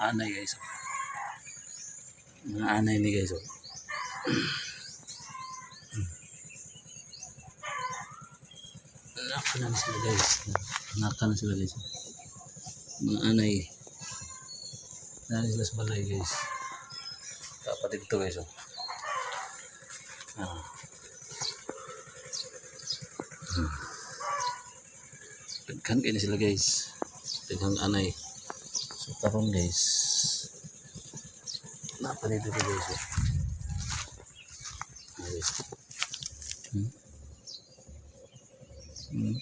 anay guys. Mga anay ni guys. Oh. Naka na sila guys. Naka na sila guys. Mga anay. Naka sila sa balay guys. Kapatid to guys. Oh. Ah. Hmm. Daghan kayo na sila guys. Daghang anay. So karon guys. Napanito ko guys. Guys. Hmm. Hmm.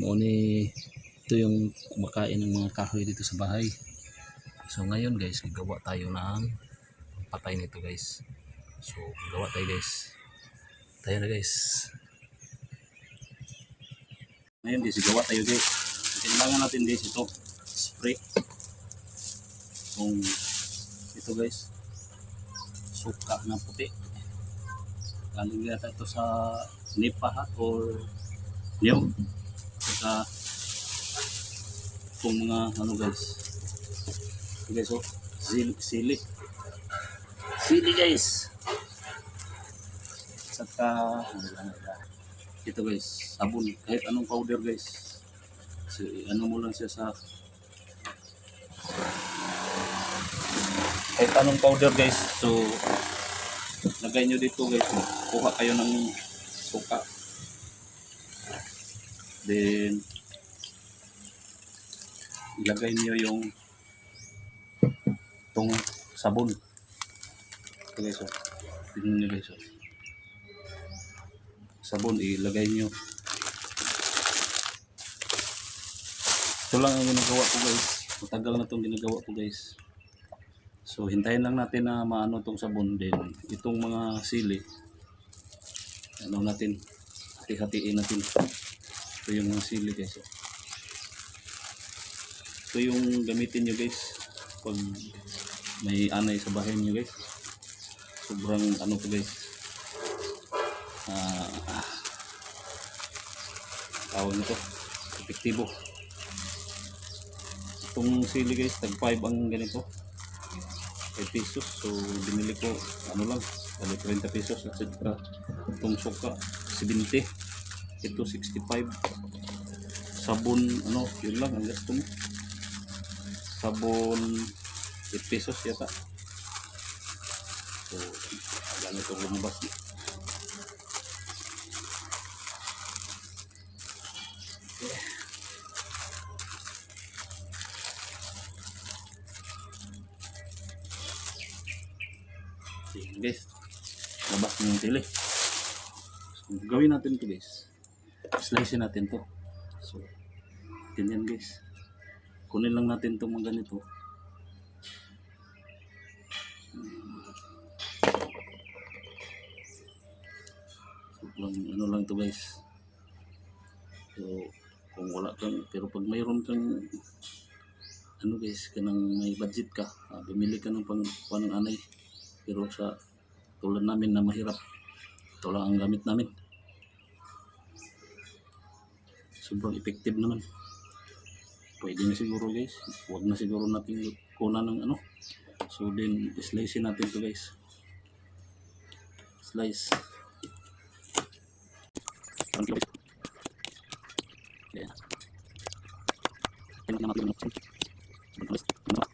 Mo ni ito yung kumakain ng mga kahoy dito sa bahay. So ngayon guys, gagawa tayo ng patay nito guys. So gagawa tayo guys. Tayo na guys. Ngayon guys, gawa tayo guys. Kailangan natin guys ito. Spray. Kung ito guys. Suka na puti. Galing yata ito sa nipa ha or niyog. Saka itong mga ano guys. Ito guys oh. Sili. Sili, sili guys. Saka nila ito guys, sabon, kahit anong powder guys. So, ano mo lang siya sa kahit anong powder guys. So, lagay nyo dito guys. Kuha kayo ng suka. Then, ilagay nyo yung itong sabon. Ito guys, oh. Tingnan nyo guys, oh sabon ilagay nyo ito lang ang ginagawa ko guys matagal na itong ginagawa ko guys so hintayin lang natin na maano itong sabon din. Itong mga sili. Ano natin? Hati-hatiin natin. Ito yung mga sili guys. Ito yung gamitin nyo guys. Pag may anay sa bahay nyo guys. Sobrang ano to guys. Ah tawag nito. Epektibo. Itong sili guys tag 5 ang ganito 5 pesos. So binili ko ano lang bali 30 pesos at saka itong suka 70 ito 65 sabon ano yun lang ang gasto mo. Sabon 8 pesos yata. So ganito lumabas Ayan guys. Labas na yung tili. So, gawin natin to guys. Slice natin to. So, ganyan guys. Kunin lang natin itong mga ganito. Sobrang ano lang to guys. So, kung wala kang, pero pag mayroon kang ano guys, kanang may budget ka, ah, bumili ka ng pang, pang anay pero sa tulad namin na mahirap ito lang ang gamit namin sobrang effective naman pwede na siguro guys huwag na siguro natin kunan ng ano so then slice natin to guys slice Ang kilo, guys. Na natin yung guys. Ano ba? Ano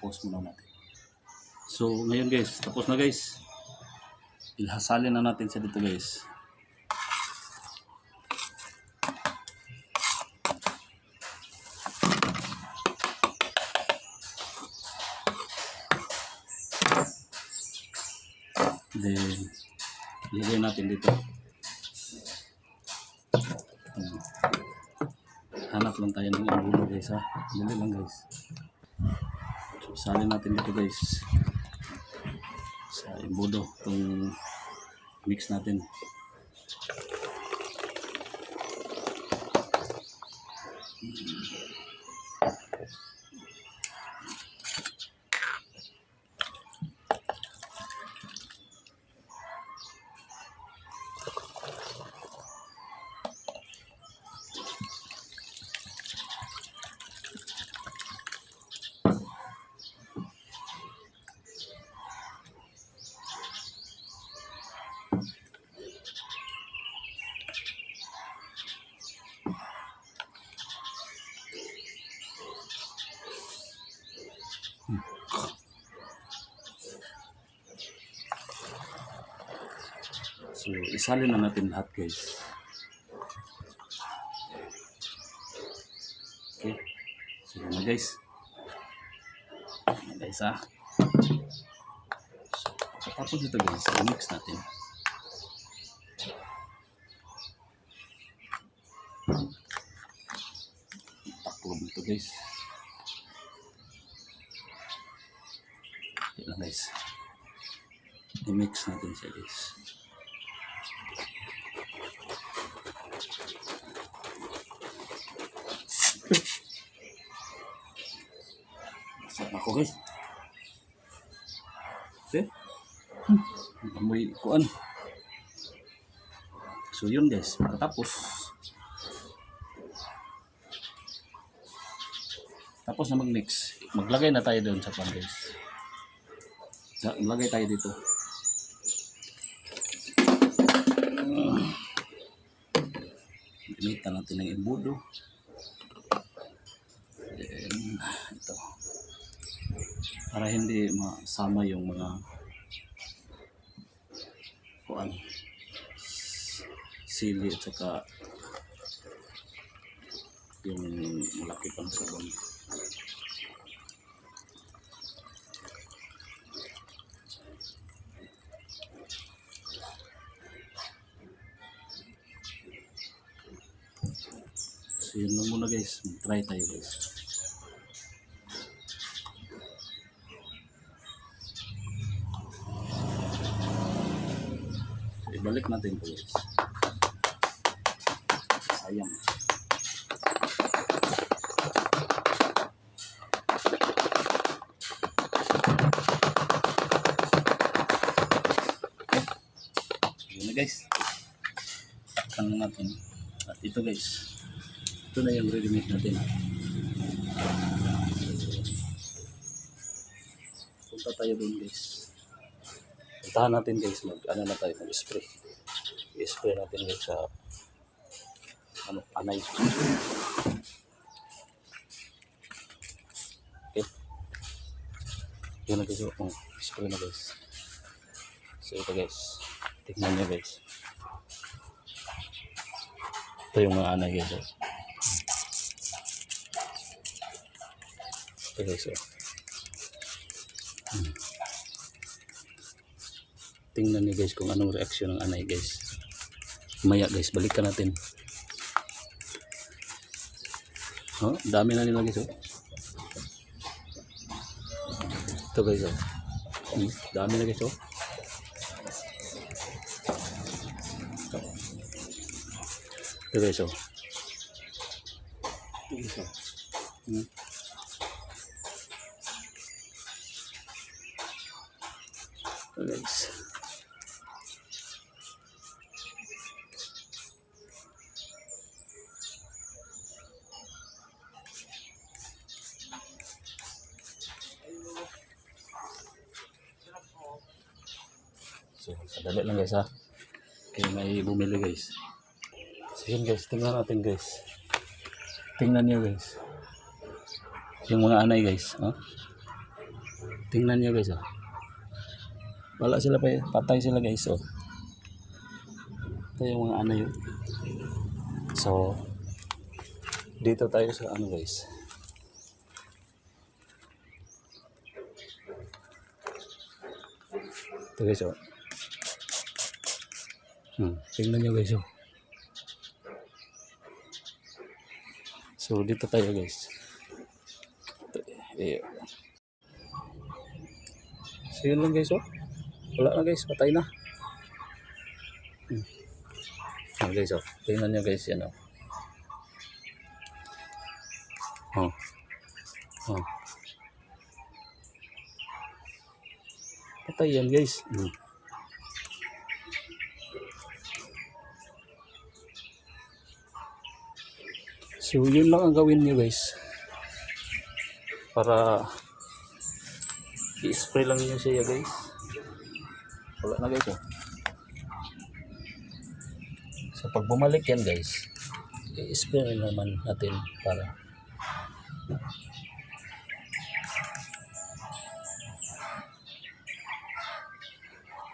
pause muna natin. So, ngayon guys, tapos na guys. Ilhasalin na natin sa dito guys. Then, ilagay natin dito. Hanap lang tayo ng ulo guys ha. Dali lang guys. So, salin natin dito guys. Sa imbudo. Itong mix natin. So, isalin na natin lahat guys. Okay. So, yun na guys. Yun guys ha. So, pagkatapos ito guys, i-mix natin. Taklob ito guys. Yun na guys. I-mix natin siya guys. Sarap ako guys. Hmm. Amoy kuan. So yun guys, pagkatapos tapos na mag-mix, maglagay na tayo doon sa pan guys. Maglagay tayo dito. Gamitan natin ng embudo. Then, ito para hindi masama yung mga kuan sili at saka yung malaki pang sabon so yun lang muna guys try tayo guys So, ibalik natin ito guys. Sayang. Yun na guys. Takpan na natin. At ito guys. Ito na yung ready made natin. Punta tayo doon guys. Puntahan natin guys, mag ano na tayo, mag spray. I-spray natin guys sa ano, anay. Okay. Yun na guys, oh, spray na guys. So ito guys, tignan nyo guys. Ito yung mga anay guys. Oh. Guys, oh. tingnan niyo guys kung anong reaksyon ng anay guys. Maya guys balikan natin. Oh dami na nila guys oh. Ito guys oh. Hmm, dami na guys oh. Ito guys oh. Ito guys oh. Hmm. Ito guys So, sadali lang guys ha. Kaya may bumili guys. So yun guys, tingnan natin guys. Tingnan nyo guys. Yung mga anay guys. Ha? Tingnan nyo guys ha. Wala sila pa patay sila guys oh. Ito yung mga anay oh. So, dito tayo sa ano guys. Ito guys oh. Hmm, tingnan nyo guys oh. So dito tayo guys. Eh. So yun lang guys oh. Wala na guys, patay na. Hmm. Ah, guys oh. Tingnan nyo guys yan oh. Oh. Oh. Patay yan guys. Hmm. So yun lang ang gawin nyo guys. Para i-spray lang nyo siya guys. Wala na guys oh. So pag bumalik yan guys, i-spray naman natin para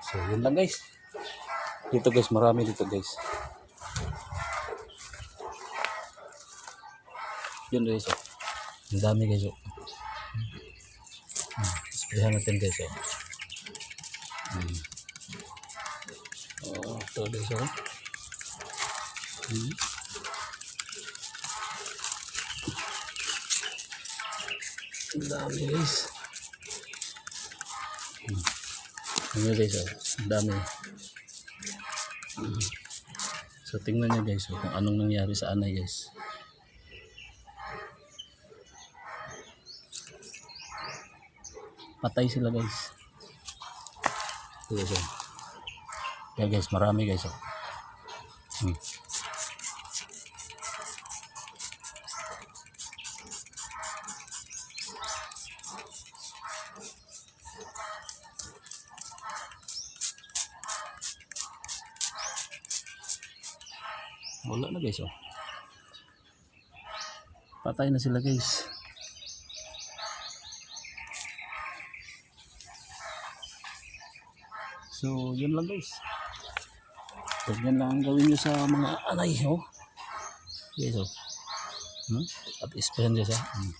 So yun lang guys. Dito guys, marami dito guys. Yun guys oh. Ang dami guys oh. Hmm. Sprayan natin guys oh. Oh, ito guys oh. Hmm. Ang dami guys. Hmm. Ano guys. Ang dami. Hmm. So tingnan nyo guys oh, kung anong nangyari sa anay guys. Patay sila guys. Ito guys oh. Yeah guys, marami guys oh. Hmm. Wala na guys oh. Patay na sila guys. So, yun lang guys. Ganyan lang ang gawin nyo sa mga anay, oh. Guys, oh. Hmm? At isprayan nyo siya. Hmm.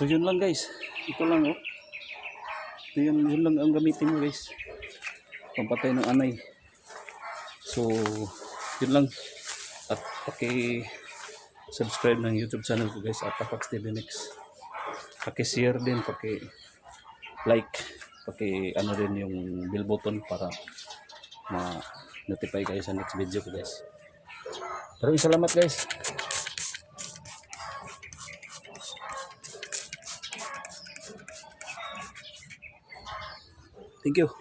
So yun lang guys. Ito lang oh. Ito yun, yun lang ang gamitin mo guys. Pampatay ng anay. So yun lang. At paki subscribe ng YouTube channel ko guys at Apax TV. Paki share din, paki like, paki ano rin yung bell button para ma notify kayo sa next video ko guys. Maraming salamat guys. Thank you.